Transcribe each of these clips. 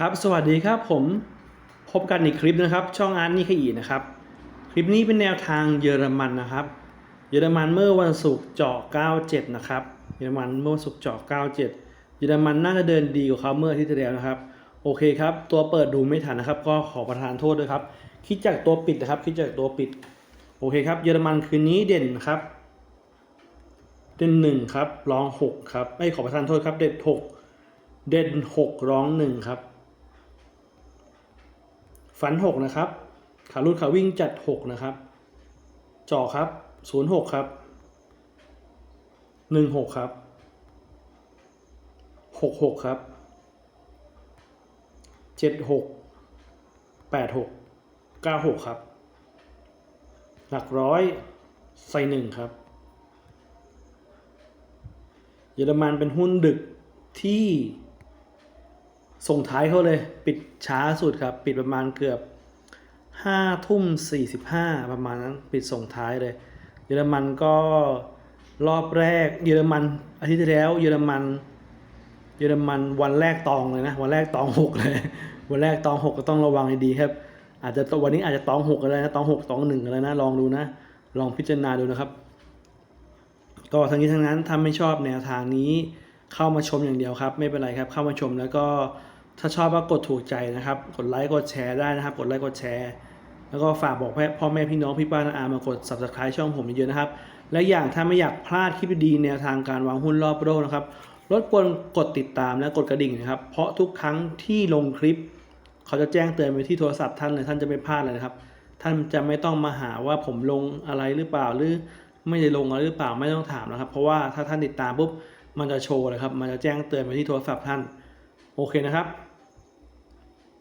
ครับ สวัสดีครับผมพบกันอีกคลิปนะครับ ช่องอาร์ตนี่ขยีนะครับ คลิปนี้เป็นแนวทางเยอรมันนะครับ เยอรมันเมื่อวันศุกร์เจาะ97 นะครับ เยอรมันเมื่อวันศุกร์เจาะ97 เยอรมันน่าจะเดินดีกว่าเขาเมื่ออาทิตย์ที่แล้วนะครับ โอเคครับ ตัวเปิดดูไม่ทันนะครับ ก็ขอประทานโทษด้วยครับ คิดจากตัวปิดนะครับ คิดจากตัวปิด โอเคครับ เยอรมันคืนนี้เด่นครับ เด่นหนึ่งครับ รองหกครับ ไม่ขอประทานโทษครับ เด่นหกเด่นหกรองหนึ่งครับ ฝันหกนะครับ ขารุดขาวิ่งจัดหกนะครับ จ่อครับศูนย์หกครับหนึ่งหกครับหกหกครับเจ็ดหกแปดหกเก้าหกครับ หลักร้อยใส่หนึ่งครับ เยอรมันเป็นหุ้นดึกที่ ส่งท้ายเขาเลย ปิดช้าสุดครับ ปิดประมาณเกือบห้าทุ่มสี่สิบห้าประมาณนั้นปิดส่งท้ายเลย เยอรมันก็รอบแรก เยอรมันอาทิตย์ที่แล้ว เยอรมัน เยอรมันวันแรกตองเลยนะวันแรกตองหกเลยวันแรกตองหกก็ต้องระวังให้ดีครับ อาจจะวันนี้อาจจะตองหกอะไรนะตองหกตองหนึ่งอะไรนะลองดูนะ ลองพิจารณาดูนะครับ ก็ทั้งนี้ทั้งนั้นถ้าไม่ชอบแนวทางนี้เข้ามาชมอย่างเดียวครับ ไม่เป็นไรครับเข้ามาชมแล้วก็ ถ้าชอบก็กดถูกใจนะครับ กดไลค์กดแชร์ได้นะครับ กดไลค์กดแชร์ แล้วก็ฝากบอกพ่อแม่พี่น้องพี่ป้าน้าอามากด subscribe ช่องผมเยอะๆนะครับ และอย่างถ้าไม่อยากพลาดคลิปดีแนวทางการวางหุ้นรอบโลกนะครับรบกวนกดติดตามและกดกระดิ่งนะครับ เพราะทุกครั้งที่ลงคลิป เขาจะแจ้งเตือนไปที่โทรศัพท์ท่านเลยท่านจะไม่พลาดเลยนะครับ ท่านจะไม่ต้องมาหาว่าผมลงอะไรหรือเปล่าหรือไม่ได้ลงอะไรหรือเปล่าไม่ต้องถามนะครับ เพราะว่าถ้าท่านติดตามปุ๊บมันจะโชว์เลยครับ มันจะแจ้งเตือนไปที่โทรศัพท์ท่าน โอเคนะครับ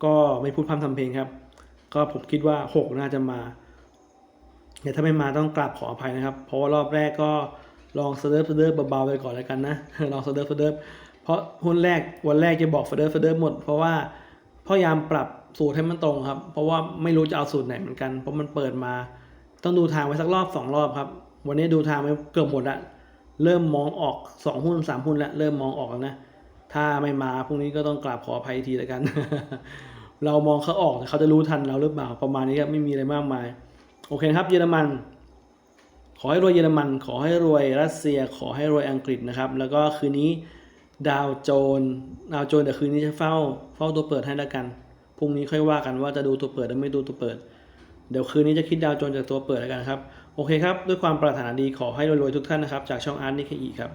ก็ไม่พูดพร่ำทำเพลงครับ ก็ผมคิดว่า 6 น่าจะมาแต่ถ้าไม่มาต้องกราบขออภัยนะครับ เพราะว่ารอบแรกก็ลองเสเดิร์ฟเสเดิร์ฟเบาๆไปก่อนแล้วกันนะ ลองเสเดิร์ฟเสเดิร์ฟเพราะหุ้นแรกวันแรกจะบอกเสเดิร์ฟเสเดิร์ฟหมด เพราะว่าพยายามปรับสูตรให้มันตรงครับ เพราะว่าไม่รู้จะเอาสูตรไหนเหมือนกัน เพราะมันเปิดมา ต้องดูทางไว้สักรอบสองรอบครับ วันนี้ดูทางไปเกือบหมดละ เริ่มมองออกสองหุ้นสามหุ้นล้วเริ่มมองออกแล้วนะ ถ้าไม่มาพรุ่งนี้ก็ต้องกราบขออภัยทีแล้วกัน เรามองเขาออกแต่เขาจะรู้ทันเราหรือเปล่าประมาณนี้ครับไม่มีอะไรมากมาย โอเคครับเยอรมัน ขอให้รวยเยอรมัน ขอให้รวยรัสเซีย ขอให้รวยอังกฤษนะครับ แล้วก็คืนนี้ดาวโจนส์ดาวโจนส์เดี๋ยวคืนนี้จะเฝ้า เฝ้าตัวเปิดให้แล้วกันพรุ่งนี้ค่อยว่ากันว่าจะดูตัวเปิดหรือไม่ดูตัวเปิด เดี๋ยวคืนนี้จะคิดดาวโจนส์จากตัวเปิดแล้วกันครับ โอเคครับ ด้วยความปรารถนาดีขอให้รวยๆทุกท่านนะครับ จากช่องอาร์ตนิเคอีครับ